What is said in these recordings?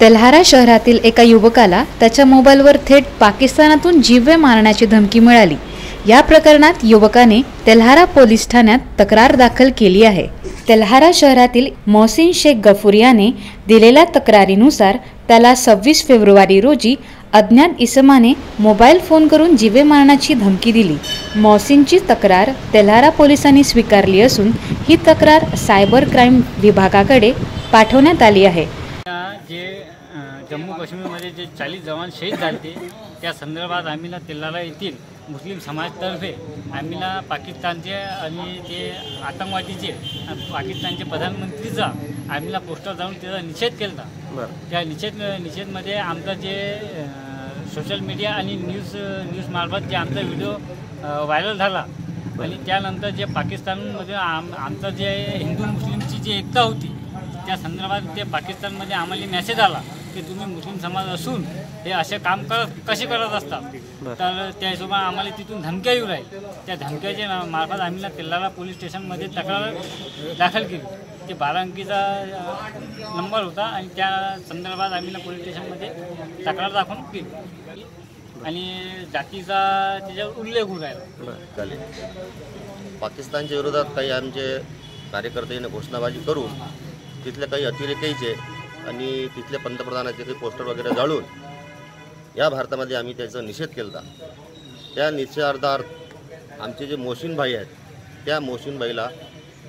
तेल्हारा शहरातील एका युवकाला त्याच्या मोबाईलवर थेट पाकिस्तानातून जीवे मारण्याची धमकी मिळाली. या प्रकरणात युवकाने तेल्हारा पोलीस ठाण्यात तक्रार दाखल केली आहे. तेल्हारा शहरातील मोहसिन शेख गफूर याने दिलेल्या तक्रारीनुसार त्याला सव्वीस फेब्रुवारी रोजी अज्ञात इसमाने मोबाईल फोन करून जीवे मारण्याची धमकी दिली. मोहसिनची तक्रार तेल्हारा पोलिसांनी स्वीकारली असून ही तक्रार सायबर क्राईम विभागाकडे पाठवण्यात आली आहे. जे जम्मू काश्मीरमध्ये जे चाळीस जवान शहीद झाले त्या संदर्भात आम्ही ना तेलारा येथील मुस्लिम समाजतर्फे आम्ही ना पाकिस्तानचे आणि ते आतंकवादीचे पाकिस्तानचे प्रधानमंत्रीचा आम्ही ना पोस्टर जाऊन त्याचा निषेध केला त्या निषेध निषेधमध्ये आमचा जे सोशल मीडिया आणि न्यूज न्यूजमार्फत जे आमचा व्हिडिओ व्हायरल झाला. आणि त्यानंतर जे पाकिस्तानमध्ये आम आमचं जे हिंदू मुस्लिमची जी एकता होती त्या संदर्भात ते पाकिस्तानमध्ये आम्हाला मेसेज आला. की तुम्ही मुस्लिम समाज असून हे असे काम करत कसे करत असतात? तर त्या हिशोबाने आम्हाला तिथून धमक्या येऊ राहील त्या धमक्याच्या मार्फत आम्ही ना तेलारा पोलीस स्टेशनमध्ये तक्रार दाखल केली. ते बारा अंकीचा नंबर होता आणि त्या संदर्भात आम्ही ना पोलीस स्टेशनमध्ये तक्रार दाखवून केली. आणि जातीचा त्याच्यावर उल्लेख होऊ राहिला पाकिस्तानच्या विरोधात काही आमचे कार्यकर्त्यांनी घोषणाबाजी करून तिथले काही अतिरेकीचे आणि तिथल्या पंतप्रधानाचे काही पोस्टर वगैरे जाळून या भारतामध्ये आम्ही त्याचा निषेध केला त्या निषेधार्थ आमचे जे मोहसिन भाई आहेत त्या मोहसिन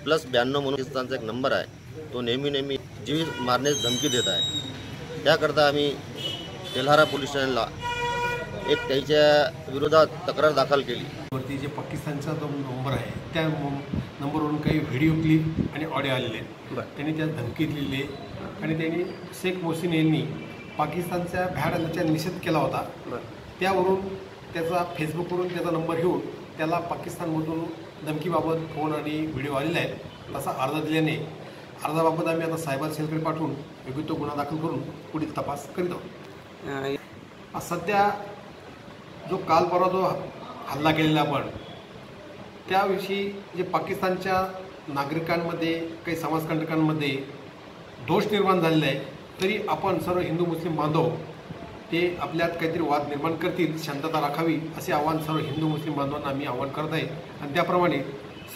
प्लस ब्याण्णव म्हणून पाकिस्तानचा एक नंबर आहे. तो नेहमी नेहमी जीव मारण्यास धमकी देत आहे. त्याकरता आम्ही तेल्हारा पोलीस स्टेशनला एक त्याच्या विरोधात तक्रार दाखल केली. वरती जे पाकिस्तानचा जो नंबर आहे त्या नंबरवरून काही व्हिडिओ क्लिप आणि ऑडिओ आलेले आहेत. त्यांनी त्यात धमकी दिलेली आहे आणि त्यांनी शेख मोहसिन यांनी पाकिस्तानच्या भ्याड हल्ल्याचा निषेध केला होता. त्यावरून त्याचा फेसबुकवरून त्याचा नंबर घेऊन त्याला पाकिस्तानमधून धमकीबाबत फोन आणि व्हिडिओ आलेले आहेत. तसा अर्ज दिल्याने अर्जाबाबत आम्ही आता सायबर सेलकडे पाठवून योग्य तो गुन्हा दाखल करून पुढील तपास करीत आहोत. सध्या जो काल परवा जो हल्ला केलेला आपण त्याविषयी जे पाकिस्तानच्या नागरिकांमध्ये काही समाजकंटकांमध्ये दोष निर्माण झालेला आहे तरी आपण सर्व हिंदू मुस्लिम बांधव ते आपल्यात काहीतरी वाद निर्माण करतील शांतता राखावी असे आव्हान सर्व हिंदू मुस्लिम बांधवांना आम्ही आव्हान करत आहे. आणि त्याप्रमाणे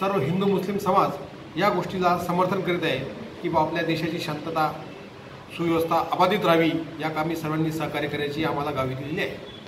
सर्व हिंदू मुस्लिम समाज या गोष्टीला समर्थन करीत आहे की बा आपल्या देशाची शांतता सुव्यवस्था अबाधित राहावी या कामी सर्वांनी सहकार्य करायची आम्हाला गावी दिलेली आहे.